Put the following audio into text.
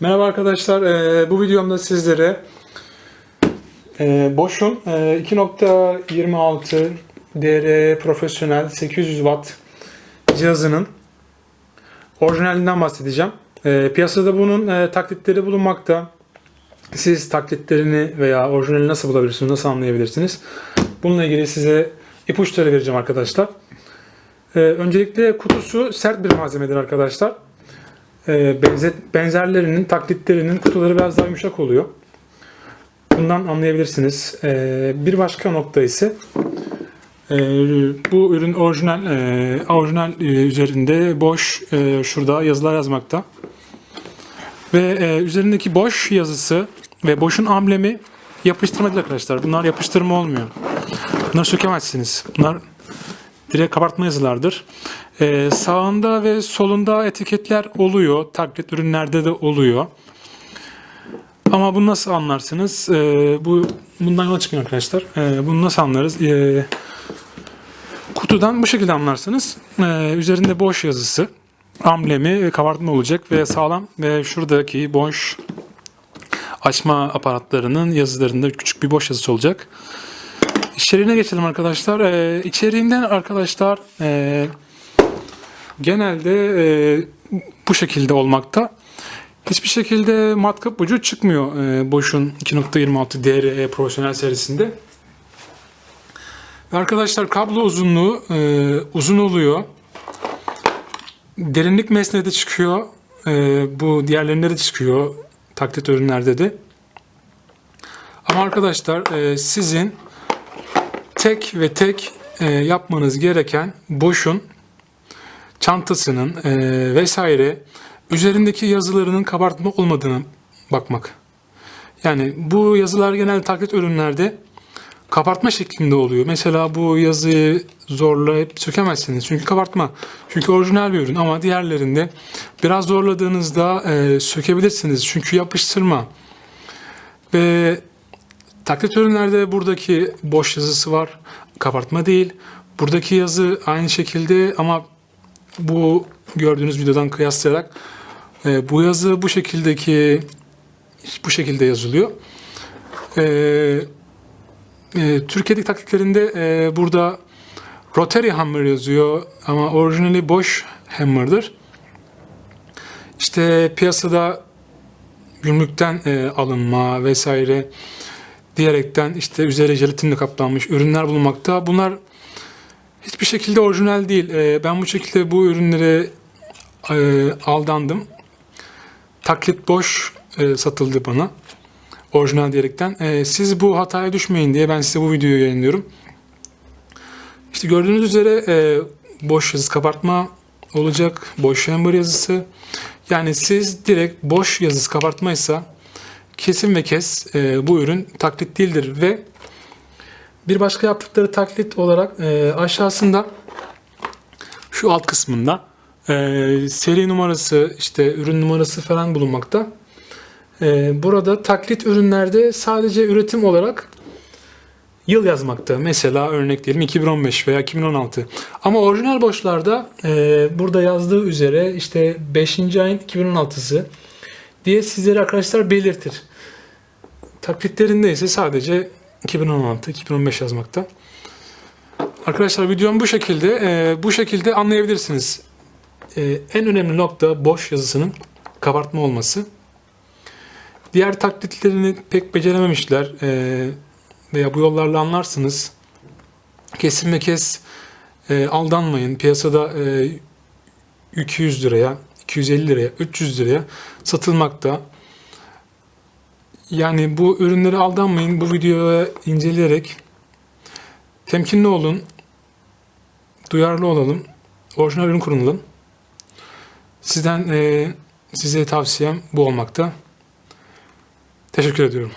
Merhaba arkadaşlar, Ee, bu videomda sizlere e, Bosch'un e, 2.26 DR profesyonel 800 watt cihazının orijinalinden bahsedeceğim. E, piyasada bunun e, taklitleri bulunmakta. Siz taklitlerini veya orijinali nasıl bulabilirsiniz, nasıl anlayabilirsiniz? Bununla ilgili size ipuçları vereceğim arkadaşlar. E, öncelikle kutusu sert bir malzemedir arkadaşlar e, benze- benzerlerinin, taklitlerinin kutuları biraz daha yumuşak oluyor. Bundan anlayabilirsiniz. E, bir başka nokta ise e, bu ürün orijinal e, orijinal e, üzerinde boş şurada yazılar yazmakta. Ve üzerindeki boş yazısı ve boşun amblemi yapıştırma değil arkadaşlar. Bunlar yapıştırma olmuyor. Bunları sökemezsiniz. Bunlar direkt kabartma yazılardır. Ee, sağında ve solunda etiketler oluyor. Taklit ürünlerde de oluyor. Ama bunu nasıl anlarsınız? Ee, bu bundan yola çıkın arkadaşlar. Ee, bunu nasıl anlarız? Ee, kutudan bu şekilde anlarsınız. Ee, üzerinde boş yazısı, amblemi kabartma olacak ve sağlam ve şuradaki boş açma aparatlarının yazılarında küçük bir boş yazısı olacak. İçeriğine geçelim arkadaşlar. Ee, içeriğinden arkadaşlar e, genelde e, bu şekilde olmakta. Hiçbir şekilde matkap ucu çıkmıyor e, Bosch'un 2.26 DRE profesyonel serisinde. Ve arkadaşlar kablo uzunluğu e, uzun oluyor. Derinlik mesnede de çıkıyor. E, bu diğerlerinde de çıkıyor. Taklit ürünlerde de. Ama arkadaşlar e, sizin tek ve tek e, yapmanız gereken Bosch'un çantasının e, vesaire üzerindeki yazılarının kabartma olmadığını bakmak. Yani bu yazılar genelde taklit ürünlerde kabartma şeklinde oluyor. Mesela bu yazıyı zorlayıp sökemezsiniz. Çünkü kabartma. Çünkü orijinal bir ürün ama diğerlerinde biraz zorladığınızda e, sökebilirsiniz. Çünkü yapıştırma. Ve taklit ürünlerde buradaki boş yazısı var. Kabartma değil. Buradaki yazı aynı şekilde ama bu gördüğünüz videodan kıyaslayarak e, bu yazı bu şekildeki bu şekilde yazılıyor. E, e, Türkiye'deki taklitlerinde e, burada Rotary Hammer yazıyor ama orijinali Bosch Hammer'dır. İşte piyasada gümrükten e, alınma vesaire diyerekten işte üzeri jelatinle kaplanmış ürünler bulunmakta. Bunlar hiçbir şekilde orijinal değil. E, ben bu şekilde bu ürünlere aldandım. Taklit boş e, satıldı bana. Orijinal diyerekten. E, siz bu hataya düşmeyin diye ben size bu videoyu yayınlıyorum. İşte gördüğünüz üzere e, boş yazısı kabartma olacak. Boş chamber yazısı. Yani siz direkt boş yazısı kabartmaysa kesin ve kes e, bu ürün taklit değildir ve bir başka yaptıkları taklit olarak e, aşağısında şu alt kısmında e, seri numarası işte ürün numarası falan bulunmakta. E, burada taklit ürünlerde sadece üretim olarak yıl yazmakta. Mesela örnek diyelim 2015 veya 2016. Ama orijinal boşlarda e, burada yazdığı üzere işte 5. ayın 2016'sı diye sizlere arkadaşlar belirtir. Taklitlerinde ise sadece 2016-2015 yazmakta. Arkadaşlar videom bu şekilde. e, bu şekilde anlayabilirsiniz. E, en önemli nokta boş yazısının kabartma olması. Diğer taklitlerini pek becerememişler. E, veya bu yollarla anlarsınız. Kesin ve kes e, aldanmayın. Piyasada e, 200 liraya, 250 liraya, 300 liraya satılmakta. Yani bu ürünleri aldanmayın. Bu videoya inceleyerek temkinli olun. Duyarlı olalım. Orijinal ürün kullanalım. Sizden e, size tavsiyem bu olmakta. Teşekkür ediyorum.